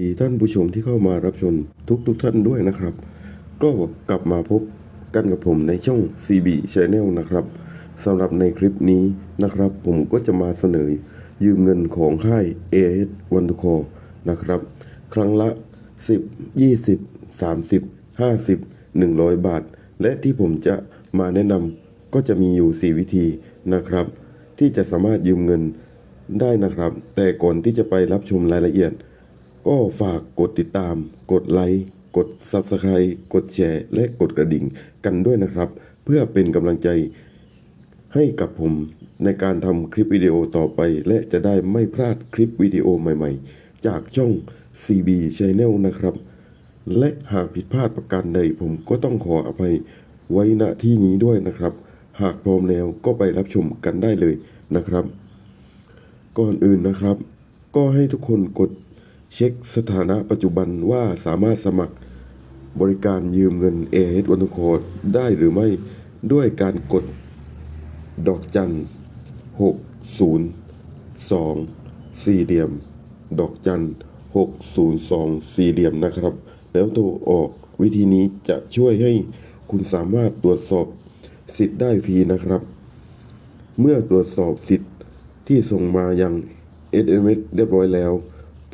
ดีท่านผู้ชมที่เข้ามารับชมทุกทุกๆท่านด้วยนะครับ ก็กลับมาพบกันกับผมในช่อง CB Channel นะครับสำหรับในคลิปนี้นะครับ ผมก็จะมาเสนอยืมเงินของค่าย AS วันทุคอนะครับ ครั้งละ 10 20 30 50 100 บาท และที่ผมจะมาแนะนำก็จะมีอยู่ 4 วิธีนะครับ ที่จะสามารถยืมเงินได้นะครับ แต่ก่อนที่จะไปรับชมรายละเอียด ก็ฝากกดติดตาม กดไลค์ กด Subscribe กดแชร์ และกดกระดิ่งกันด้วยนะครับ เพื่อเป็นกำลังใจให้กับผมในการทำคลิปวิดีโอต่อไป และจะได้ไม่พลาดคลิปวิดีโอใหม่ๆ จากช่อง CB Channel นะครับ และหากผิดพลาดประการใดผมก็ต้องขออภัยไว้ณที่นี้ด้วยนะครับ หากพร้อมแล้วก็ไปรับชมกันได้เลยนะครับ ก่อนอื่นนะครับ ก็ให้ทุกคนกด เช็คสถานะปัจจุบันว่าสามารถสมัครบริการยืมเงิน a อ o วันโคดได้หรือไม่ด้วยการกด ดอกจัน 6 0 2 สี่เหลี่ยม ดอกจัน 602 สี่เหลี่ยมนะครับ แล้วโทรออกวิธีนี้จะช่วยให้คุณสามารถตรวจสอบสิทธิ์ได้ฟรีนะครับ เมื่อตรวจสอบสิทธิ์ที่ส่งมายัง SMS เรียบร้อยแล้ว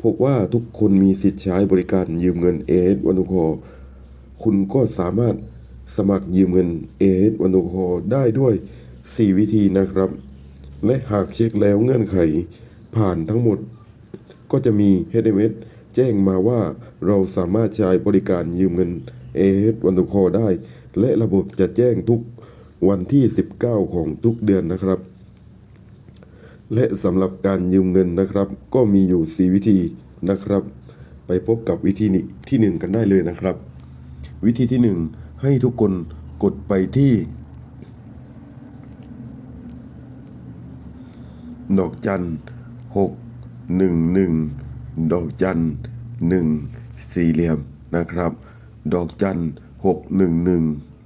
พบว่าทุกคนมีสิทธิ์ใช้บริการยืมเงิน AS วันทุคอคุณก็สามารถสมัครยืมเงิน AS วันทุคอได้ด้วย 4 วิธีนะครับ และหากเช็คแล้วเงื่อนไขผ่านทั้งหมด ก็จะมี SMS แจ้งมาว่าเราสามารถใช้บริการยืมเงิน AS วันทุคอได้ และระบบจะแจ้งทุกวันที่ 19 ของทุกเดือนนะครับ และสำหรับการยืมเงินนะครับ ก็มีอยู่ 4 วิธีนะครับ ไปพบกับวิธีที่ 1 กันได้เลยนะครับ วิธีที่ 1 ให้ทุกคนกดไปที่ดอกจันหกหนึ่งหนึ่งดอกจันหนึ่งสี่เหลี่ยมนะครับ ดอกจันหกหนึ่งหนึ่ง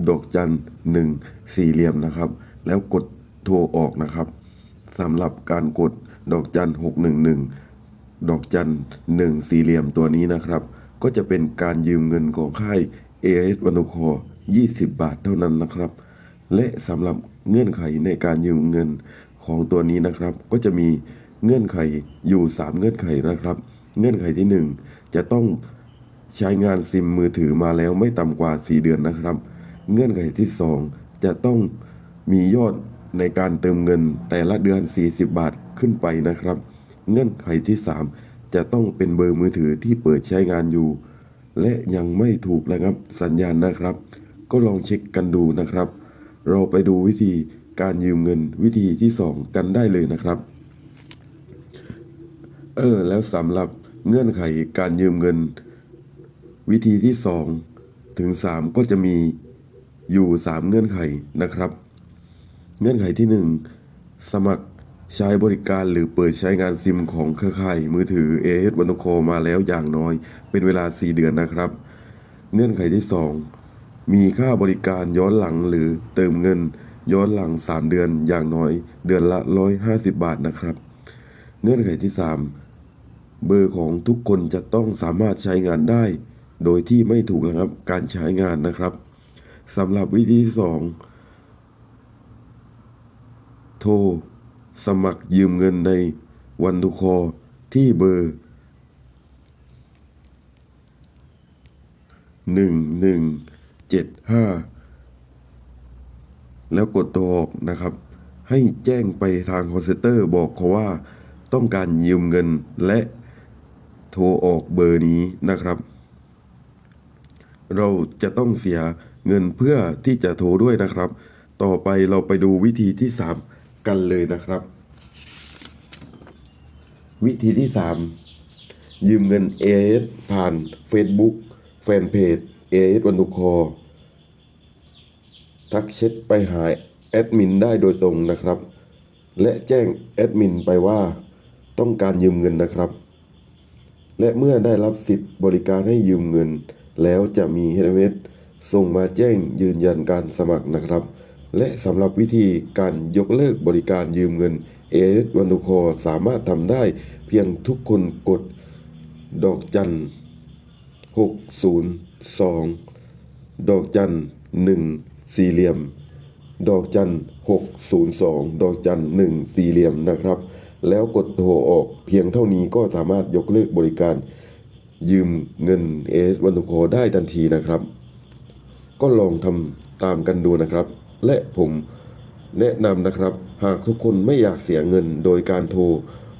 ดอกจันหนึ่งสี่เหลี่ยมนะครับ แล้วกดโทรออกนะครับ สำหรับการกดดอกจันหกหนึ่งหนึ่งดอกจันหนึ่งสี่เหลี่ยมตัวนี้นะครับ ก็จะเป็นการยืมเงินของค่าย AS วันคอ20 บาทเท่านั้นนะครับ และสำหรับเงื่อนไขในการยืมเงินของตัวนี้นะครับ ก็จะมีเงื่อนไขอยู่ 3 เงื่อนไขนะครับ เงื่อนไขที่ 1 จะต้องใช้งานซิมมือถือมาแล้วไม่ต่ำกว่า 4 เดือนนะครับ เงื่อนไขที่ 2 จะต้องมียอด ในการเติมเงินแต่ละเดือน 40 บาทขึ้นไปนะครับ เงื่อนไขที่ 3 จะต้องเป็นเบอร์มือถือที่เปิดใช้งานอยู่ และยังไม่ถูกระงับสัญญาณนะครับ ก็ลองเช็คกันดูนะครับ เราไปดูวิธีการยืมเงินวิธีที่ 2 กันได้เลยนะครับ เออแล้วสำหรับเงื่อนไขการยืมเงิน วิธีที่ 2 ถึง 3 ก็จะมีอยู่ 3 เงื่อนไขนะครับ เงื่อนไขที่ 1 สมัครใช้บริการหรือเปิดใช้งานซิมของเครือข่ายมือถือ AS วันโคมาแล้วอย่างน้อย เป็นเวลา 4 เดือนนะครับ เงื่อนไขที่ 2 มีค่าบริการย้อนหลังหรือเติมเงินย้อนหลัง 3 เดือนอย่างน้อย เดือนละ 150 บาทนะครับ เงื่อนไขที่ 3 เบอร์ของทุกคนจะต้องสามารถใช้งานได้ โดยที่ไม่ถูกระงับการใช้งานนะครับสำหรับวิธีที่2 โทร สมัครยืมเงินในวันทุคอที่เบอร์หนึ่งหนึ่งเจ็ดห้าแล้วกดตัวออกนะครับ ให้แจ้งไปทางคอนเซนเตอร์บอกเขาว่าต้องการยืมเงินและโทรออกเบอร์นี้นะครับ เราจะต้องเสียเงินเพื่อที่จะโทรด้วยนะครับ ต่อไปเราไปดูวิธีที่ 3 กันเลยนะครับ วิธีที่ 3 ยืมเงิน AS ผ่าน Facebook แฟนเพจ AS วันทุคอ ทักแชทไปหาแอดมินได้โดยตรงนะครับ และแจ้งแอดมินไปว่าต้องการยืมเงินนะครับ และเมื่อได้รับสิทธิ์บริการให้ยืมเงิน แล้วจะมี SMS ส่งมาแจ้งยืนยันการสมัครนะครับ และสำหรับวิธีการยกเลิกบริการยืมเงิน AS วันทุคอสามารถทำได้เพียงทุกคนกดดอกจันหกศูนย์สองดอกจันหนึ่งสี่เหลี่ยม ดอกจันหกศูนย์สองดอกจันหนึ่งสี่เหลี่ยมนะครับ แล้วกดโทรออกเพียงเท่านี้ก็สามารถยกเลิกบริการยืมเงินเอสวันทุโคได้ทันทีนะครับ ก็ลองทำตามกันดูนะครับ และผมแนะนำนะครับ หากทุกคนไม่อยากเสียเงินโดยการโทร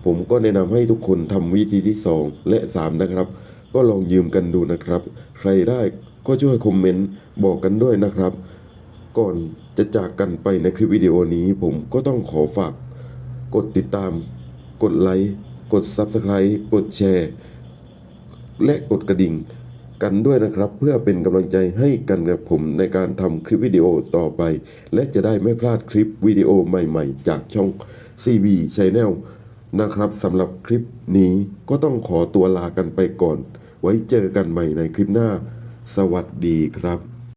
ผมก็แนะนำให้ทุกคนทำวิธีที่ 2 และ 3 นะครับ ก็ลองยืมกันดูนะครับ ใครได้ก็ช่วยคอมเมนต์บอกกันด้วยนะครับ ก่อนจะจากกันไปในคลิปวิดีโอนี้ ผมก็ต้องขอฝาก กดติดตาม กดไลค์ กด Subscribe กดแชร์ และกดกระดิ่ง กันด้วยนะครับ เพื่อเป็นกำลังใจให้กันกับผมในการทำคลิปวิดีโอต่อไป และจะได้ไม่พลาดคลิปวิดีโอใหม่ๆ จากช่อง CB Channel นะครับสำหรับคลิปนี้ก็ต้องขอตัวลากันไปก่อน ไว้เจอกันใหม่ในคลิปหน้า สวัสดีครับ